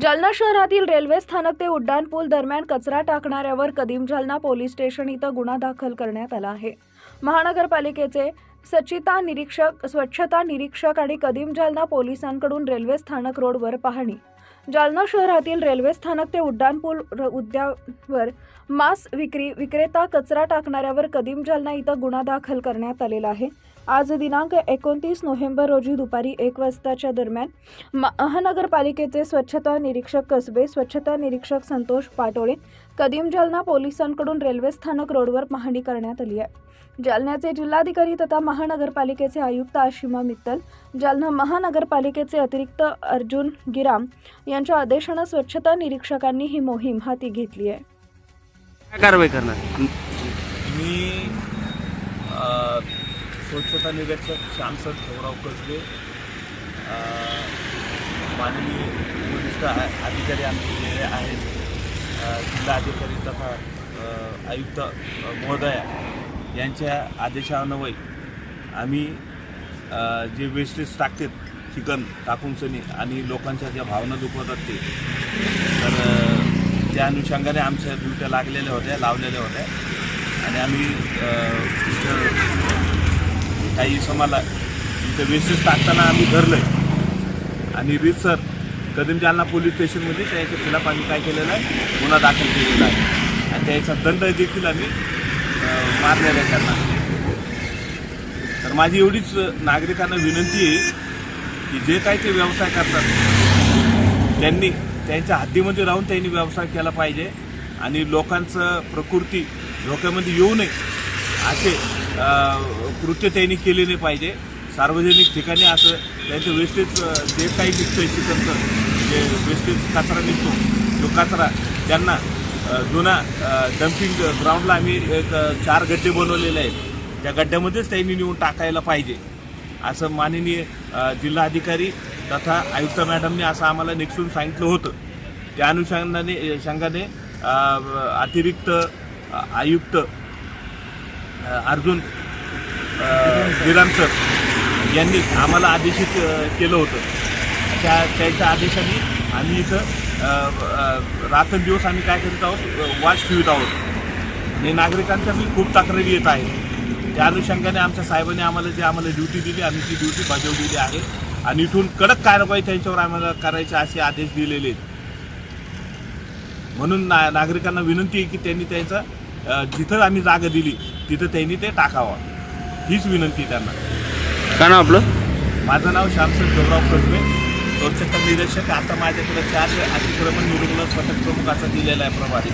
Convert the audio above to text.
जालना शहरातील रेल्वे स्थानक ते उड्डाणपूल दरम्यान कचरा टाकणाऱ्यावर कदीम जालना पोलीस स्टेशन इथं गुन्हा दाखल करण्यात आला आहे. महानगरपालिकेचे सचिता निरीक्षक स्वच्छता निरीक्षक आणि कदीम जालना पोलिसांकडून रेल्वे स्थानक रोडवर पाहणी. जालना शहरातील रेल्वे स्थानक ते उड्डाणपूल उद्यावर मांस विक्री विक्रेता कचरा टाकणाऱ्यावर कदीम जालना इथं गुन्हा दाखल करण्यात आलेला आहे. आज दिनांक एकोणतीस नोव्हेंबर रोजी दुपारी एक वाजताच्या दरम्यान महानगरपालिकेचे स्वच्छता निरीक्षक कसबे स्वच्छता निरीक्षक संतोष पाटोळे कदीम जालना पोलिसांकडून रेल्वे स्थानक रोडवर पाहणी करण्यात आली आहे. जालन्याचे जिल्हाधिकारी तथा महानगरपालिकेचे आयुक्त आशिमा मित्तल जालना महानगरपालिकेचे अतिरिक्त अर्जुन गिराम यांच्या आदेशानं स्वच्छता निरीक्षकांनी ही मोहीम हाती घेतली आहे. काय कारवाई करणार? मी स्वच्छता निरीक्षक श्यामसर ठेवराव कसबे माननीय वरिष्ठ अधिकारी आमचे जे आहेत जिल्हा अधिकारी तथा आयुक्त महोदया यांच्या आदेशान्वये आम्ही जे वेस्टेज टाकतात चिकन टाकून सनी आणि लोकांच्या ज्या भावना दुखवतात ते तर त्या अनुषंगाने आमच्या ड्युट्या लागलेल्या होत्या लावलेल्या होत्या. आणि आम्ही काही इसमाला इथं वेस्टेज टाकताना आम्ही धरलं आणि रितसर कदम जालना पोलीस स्टेशनमध्ये त्याच्या खिलाफ आम्ही काय केलेलं आहे? गुन्हा दाखल केलेला आहे. आणि त्याचा दंड देखील आम्ही मारलेला आहे त्यांना. तर माझी एवढीच नागरिकांना विनंती आहे की जे काही ते व्यवसाय करतात त्यांनी त्यांच्या हद्दीमध्ये राहून त्यांनी व्यवसाय केला पाहिजे. आणि लोकांचं प्रकृती धोक्यामध्ये येऊ नये असे कृत्य त्यांनी केले नाही पाहिजे. सार्वजनिक ठिकाणी असं त्यांचं वेस्टेज जे काही निघतं चिकनचं जे वेस्टेज कचरा निघतो तो कचरा त्यांना जुना डम्पिंग ग्राउंडला आम्ही एक चार गड्डे बनवलेले आहेत. त्या गड्ड्यामध्येच त्यांनी नेऊन टाकायला पाहिजे. असं माननीय जिल्हाधिकारी तथा आयुक्त मॅडमने असं आम्हाला निक्षून सांगितलं होतं. त्या अनुषंगाने शंगाने अतिरिक्त आयुक्त अर्जुन विराम सर यांनी आम्हाला आदेशित केलं होतं. त्या त्यांच्या आदेशाने आम्ही इथं रात्रंदिवस आम्ही काय करीत आहोत वाच ठेवत आहोत. आणि नागरिकांच्या मी खूप तक्रारी येत आहे त्या अनुषंगाने आमच्या साहेबांनी आम्हाला जी आम्हाला ड्युटी दिली आम्ही ती ड्युटी बजावलेली आहे. आणि इथून कडक कारवाई त्यांच्यावर आम्हाला करायचे असे आदेश दिलेले आहेत. म्हणून ना नागरिकांना विनंती आहे की त्यांनी त्यांचं जिथं आम्ही जागा दिली तिथं त्यांनी ते टाकावं. हीच विनंती त्यांना. काय नाव आपलं? माझं नाव श्यामसर देवराव कसबे. स्वच्छता निरीक्षक आता माझ्याकडे चार अतिक्रमण निर्मूलन पथक प्रमुख असं दिलेलं आहे प्रभारी.